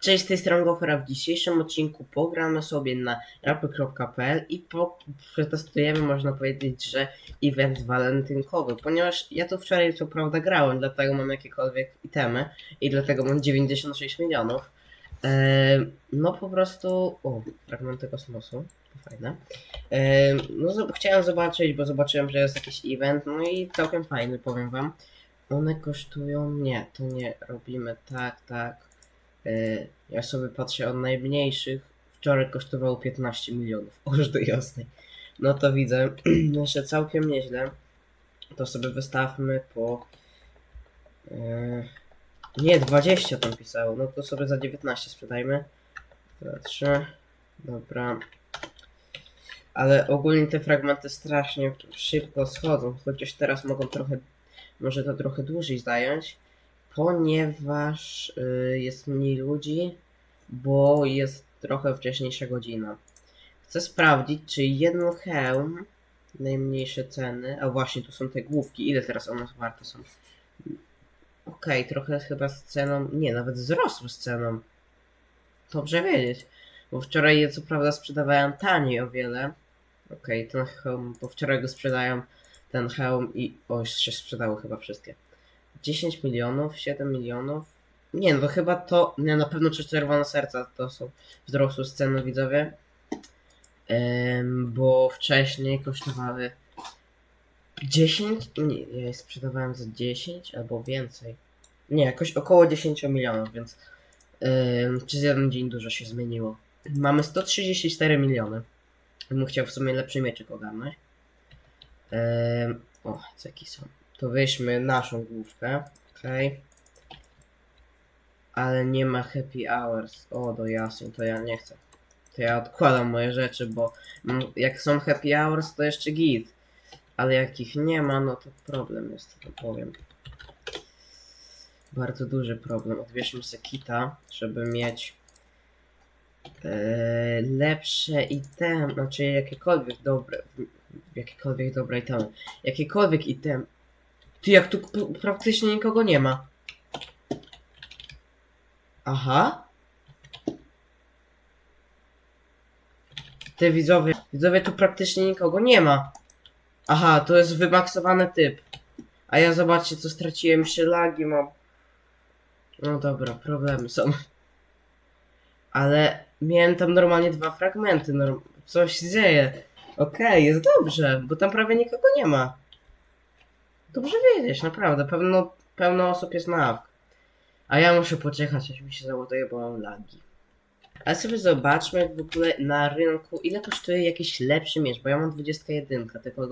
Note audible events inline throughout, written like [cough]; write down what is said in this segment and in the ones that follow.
Cześć, z tej strony Gofera. W dzisiejszym odcinku pogramy sobie na rapy.pl i przetestujemy, można powiedzieć, że event walentynkowy, ponieważ ja tu wczoraj co prawda grałem, dlatego mam jakiekolwiek itemy i dlatego mam 96 milionów. Eee, no po prostu... O, fragmenty kosmosu. Fajne. Eee, no chciałem zobaczyć, bo zobaczyłem, że jest jakiś event, no i całkiem fajny, powiem wam. One kosztują... Nie, to nie robimy tak, tak. Yy, Ja sobie patrzę od najmniejszych. Wczoraj kosztowało 15 milionów. [laughs] Oż do jasnej. No to widzę, [clears throat] jeszcze całkiem nieźle. To sobie wystawmy po. Yy, nie, 20 tam pisało. No to sobie za 19 sprzedajmy. Za 3. Dobra. Ale ogólnie te fragmenty strasznie szybko schodzą. Chociaż teraz mogą trochę. Może to trochę dłużej zająć ponieważ y, jest mniej ludzi, bo jest trochę wcześniejsza godzina. Chcę sprawdzić, czy jeden hełm, najmniejsze ceny, a właśnie tu są te główki, ile teraz one warte są? Okej, trochę chyba z ceną, nie, nawet wzrosły z ceną. Dobrze wiedzieć, bo wczoraj je co prawda sprzedawałem taniej o wiele. Okej, ten hełm, bo wczoraj go sprzedają ten hełm i, o, już się sprzedały chyba wszystkie. 10 milionów, 7 milionów. Nie, no chyba to. Nie, na pewno trzy czerwone serca to są wzrosły z ceny widzowie. Em, bo wcześniej kosztowały 10. Nie, ja je sprzedawałem za 10 albo więcej. Nie, jakoś około 10 milionów, więc em, przez jeden dzień dużo się zmieniło. Mamy 134 miliony. Bym chciał w sumie lepszy mieczyk ogarnąć. Em, o, ceki są. To weźmy naszą główkę. Okej. Ale nie ma happy hours. O, do jasne, to ja nie chcę. To ja odkładam moje rzeczy, bo mm, jak są happy hours, to jeszcze git. Ale jak ich nie ma, no to problem jest, to powiem. Bardzo duży problem. Odbierzmy sobie kita, żeby mieć e, lepsze item, znaczy jakiekolwiek dobre, jakiekolwiek dobre itemy. Jakiekolwiek item, ty, jak tu praktycznie nikogo nie ma. Aha. Ty widzowie, widzowie tu praktycznie nikogo nie ma. Aha, to jest wymaksowany typ. A ja zobaczcie co straciłem, jeszcze lagi mam. No dobra, problemy są. Ale miałem tam normalnie dwa fragmenty, norm... coś się dzieje. Okej, jest dobrze, bo tam prawie nikogo nie ma. Dobrze wiedzieć, naprawdę. Pewno, pełno osób jest na. A ja muszę poczekać, aż mi się załaduje, bo mam lagi. Ale sobie zobaczmy w ogóle na rynku, ile kosztuje jakiś lepszy miecz, bo ja mam 21, tylko.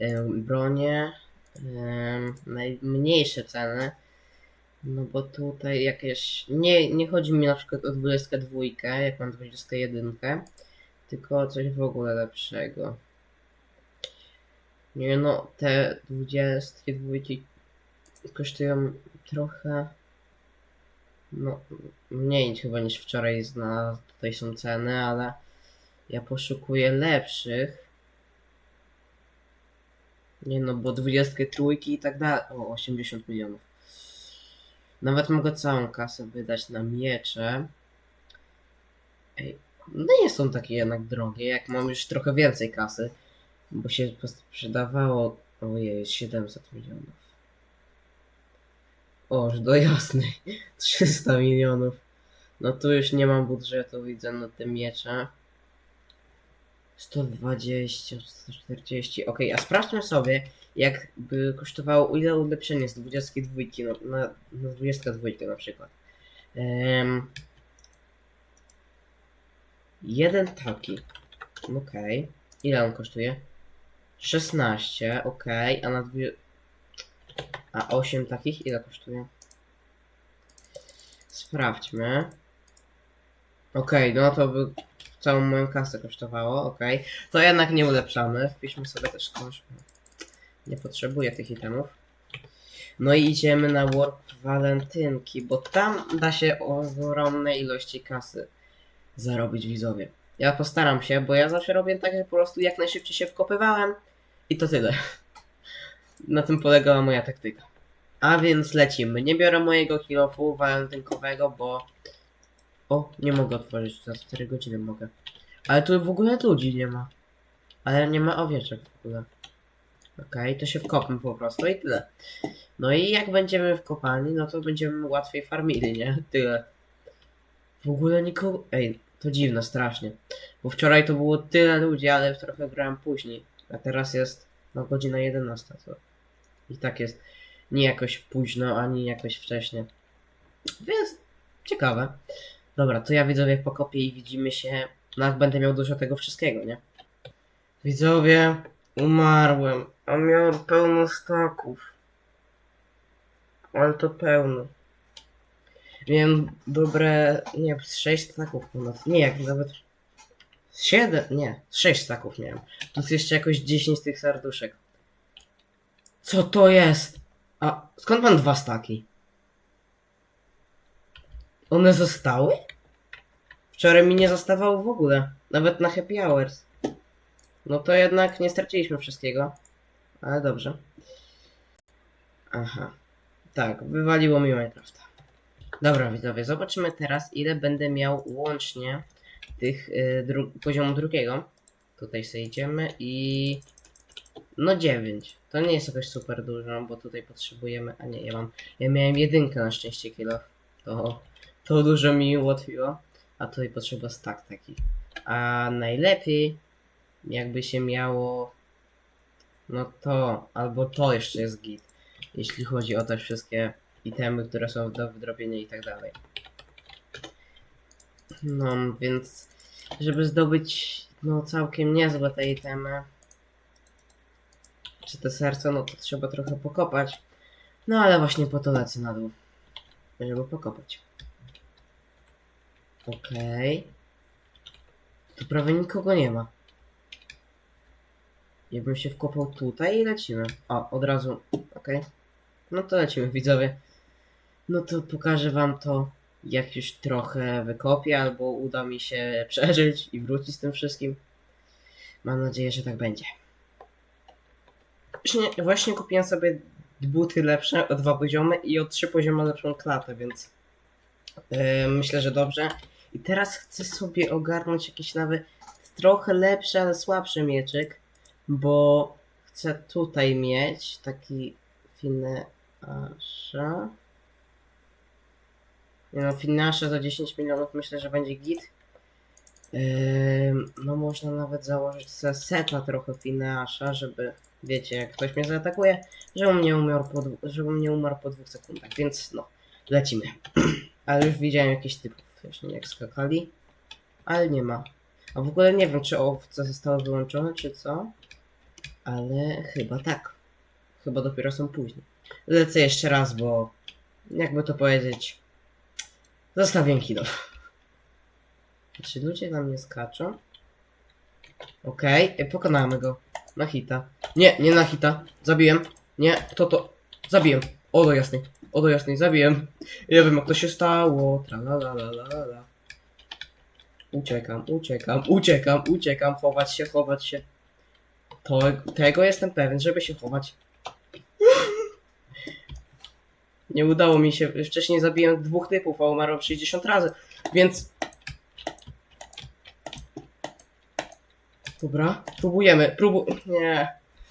Ym, bronie, najmniejsze ceny. No bo tutaj jakieś. Nie, nie chodzi mi na przykład o 22, jak mam 21, tylko coś w ogóle lepszego. Nie no, te 22 kosztują trochę. No, mniej chyba niż wczoraj zna. Tutaj są ceny, ale ja poszukuję lepszych. Nie no, bo 23 i tak dalej. O, 80 milionów. Nawet mogę całą kasę wydać na miecze. Ej, no nie są takie jednak drogie, jak mam już trochę więcej kasy. Bo się sprzedawało, ojej, 700 milionów. Oż do jasnej, [laughs] 300 milionów. No tu już nie mam budżetu, widzę na tym miecze. 120, 140, ok, a sprawdźmy sobie, jakby kosztowało, ile ulepszenie z 22 no, na, na 22 na przykład. Em, jeden taki, okej, ile on kosztuje? 16, ok, a na dwie... A 8 takich ile kosztuje? Sprawdźmy. Ok, no to by całą moją kasę kosztowało, ok. To jednak nie ulepszamy. Wpiszmy sobie też kosz. Nie potrzebuję tych itemów. No i idziemy na Warp Walentynki, bo tam da się ogromne ilości kasy zarobić widzowie. Ja postaram się, bo ja zawsze robię tak, że po prostu jak najszybciej się wkopywałem i to tyle. Na tym polegała moja taktyka. A więc lecimy. Nie biorę mojego kilofu walentynkowego, bo... O, nie mogę otworzyć, za 4 godziny mogę. Ale tu w ogóle ludzi nie ma. Ale nie ma owieczek w ogóle. Okej, to się wkopmy po prostu i tyle. No i jak będziemy w kopalni, no to będziemy łatwiej farmili, nie? [laughs] Tyle. W ogóle nikogo... Ej, to dziwne, strasznie. Bo wczoraj to było tyle ludzi, ale trochę grałem później. A teraz jest no godzina 11, to i tak jest nie jakoś późno, ani jakoś wcześnie. Więc ciekawe. Dobra, to ja widzowie pokopię i widzimy się. No jak będę miał dużo tego wszystkiego, nie? Widzowie, umarłem, a miałem pełno staków. Ale to pełno. Miałem dobre, nie, z 6 staków ponad. Nie, jak nawet 7, nie, 6 staków miałem. Plus jeszcze jakoś 10 tych serduszek. Co to jest? A skąd mam dwa staki? One zostały? Wczoraj mi nie zostawało w ogóle. Nawet na happy hours. No to jednak nie straciliśmy wszystkiego. Ale dobrze. Aha. Tak, wywaliło mi Minecrafta. Dobra widzowie, zobaczymy teraz ile będę miał łącznie tych y, dru poziomu drugiego. Tutaj sobie idziemy i... No 9. To nie jest jakoś super dużo, bo tutaj potrzebujemy... A nie, ja mam... Ja miałem jedynkę na szczęście kilo. To, to dużo mi ułatwiło. A tutaj potrzeba stack taki. A najlepiej jakby się miało... No to, albo to jeszcze jest git. Jeśli chodzi o te wszystkie itemy, które są do wydrobienia i tak dalej. No, więc żeby zdobyć no całkiem niezłe te itemy, czy te serca, no to trzeba trochę pokopać. No ale właśnie po to lecę na dół, żeby pokopać. Okej. Tu prawie nikogo nie ma. Jakbym się wkopał tutaj i lecimy. O, od razu. Okej. No to lecimy, widzowie. No to pokażę wam to, jak już trochę wykopię, albo uda mi się [laughs] przeżyć i wrócić z tym wszystkim. Mam nadzieję, że tak będzie. Właśnie, kupiłem sobie buty lepsze o dwa poziomy i o trzy poziomy lepszą klatę, więc yy, myślę, że dobrze. I teraz chcę sobie ogarnąć jakiś nawet trochę lepszy, ale słabszy mieczyk, bo chcę tutaj mieć taki finasza. No, finasze za 10 milionów myślę, że będzie git. No można nawet założyć se seta trochę finasza, żeby, wiecie, jak ktoś mnie zaatakuje, żebym nie umarł po, żebym nie umarł po dwóch sekundach, więc no, lecimy. [clears throat] Ale już widziałem jakiś typów wcześniej, jak skakali, ale nie ma. A w ogóle nie wiem, czy owce zostały wyłączone, czy co, ale chyba tak. Chyba dopiero są później. Lecę jeszcze raz, bo jakby to powiedzieć, zostawię kilo. Czy ludzie na mnie skaczą? Okej, okay. pokonamy go. Na hita. Nie, nie na hita. Zabiłem. Nie, to to. Zabiłem. O do jasnej. O do jasnej, zabiłem. Nie wiem jak to się stało. Tralalalala. Uciekam, uciekam, uciekam, uciekam. Chować się, chować się. To, tego jestem pewien, żeby się chować. Nie udało mi się. Wcześniej zabiłem dwóch typów, a umarłem 60 razy. Więc. Dobra, próbujemy. Próbu. Nie.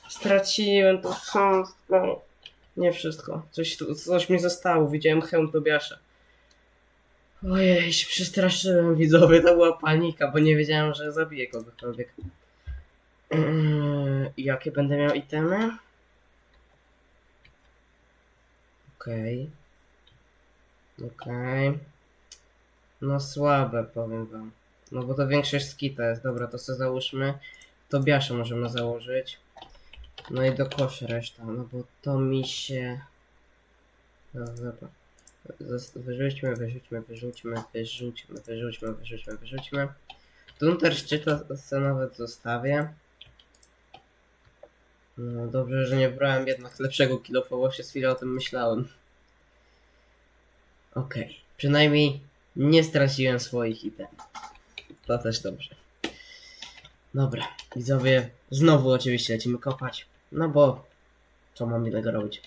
Straciłem to wszystko. Nie wszystko. Coś, coś mi zostało. Widziałem hełm Tobiasza. Ojej, się przestraszyłem widzowie. To była panika, bo nie wiedziałem, że zabiję kogokolwiek. Yy, jakie będę miał itemy? Okej. Okej. No słabe, powiem wam. No bo to większość skita jest. Dobra, to sobie załóżmy. Tobiasza możemy założyć. No i do koszy reszta, no bo to mi się... No dobra. Wyrzućmy, wyrzućmy, wyrzućmy, wyrzućmy, wyrzućmy, wyrzućmy, wyrzućmy. Tunter szczyta sobie nawet zostawię. No dobrze, że nie brałem jednak lepszego kilofa, bo przez chwilę o tym myślałem. Okej, przynajmniej nie straciłem swoich itemów. To też dobrze. Dobra, widzowie, znowu oczywiście lecimy kopać. No bo co mam innego robić?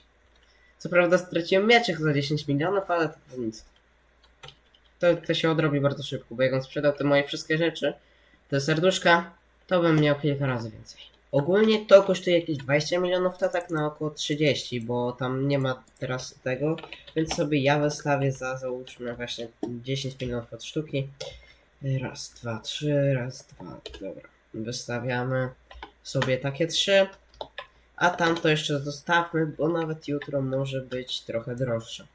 Co prawda straciłem mieczek za 10 milionów, ale to nic. To, to się odrobi bardzo szybko, bo jak on sprzedał te moje wszystkie rzeczy, te serduszka, to bym miał kilka razy więcej. Ogólnie to kosztuje jakieś 20 milionów, to tak na około 30, bo tam nie ma teraz tego, więc sobie ja wystawię za załóżmy właśnie 10 milionów od sztuki. Raz, dwa, trzy, raz, dwa, dobra. Wystawiamy sobie takie trzy, a tamto jeszcze zostawmy, bo nawet jutro może być trochę droższe.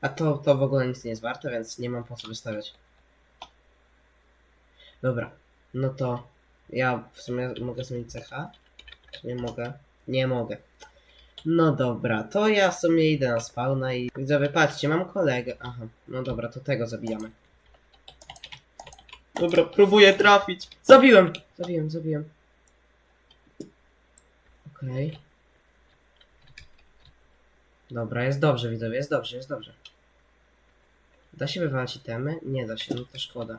A to, to w ogóle nic nie jest warte, więc nie mam po co wystawiać. Dobra, no to ja w sumie mogę zmienić cecha? Nie mogę? Nie mogę. No dobra, to ja w sumie idę na spawna i widzowie, patrzcie, mam kolegę. Aha, no dobra, to tego zabijamy. Dobra, próbuję trafić. Zabiłem! Zabiłem, zabiłem. Okej. Dobra, jest dobrze, widzowie, jest dobrze, jest dobrze. Da się wywalać itemy? Nie da się, no to szkoda.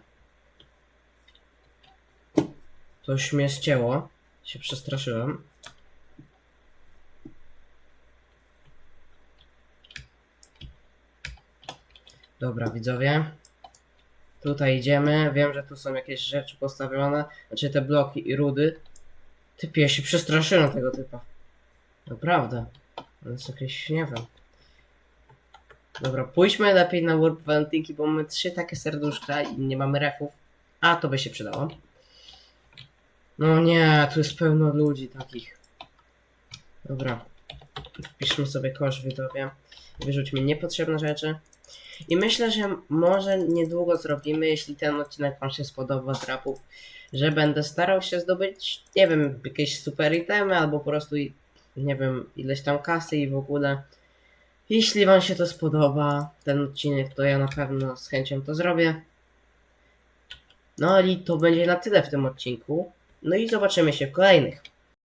Coś mnie ścięło. Się przestraszyłem. Dobra, widzowie. Tutaj idziemy. Wiem, że tu są jakieś rzeczy postawione. Znaczy te bloki i rudy. Typie, ja się przestraszyłem tego typa. Naprawdę. On jest jakieś, nie wiem. Dobra, pójdźmy lepiej na Warp Valentynki, bo mamy trzy takie serduszka i nie mamy refów. A, to by się przydało. No nie, tu jest pełno ludzi takich. Dobra. Wpiszmy sobie kosz widzowie. Wyrzućmy niepotrzebne rzeczy. I myślę, że może niedługo zrobimy, jeśli ten odcinek Wam się spodoba z rapów, że będę starał się zdobyć, nie wiem, jakieś super itemy albo po prostu, nie wiem, ileś tam kasy i w ogóle. Jeśli Wam się to spodoba, ten odcinek, to ja na pewno z chęcią to zrobię. No i to będzie na tyle w tym odcinku. No i zobaczymy się w kolejnych.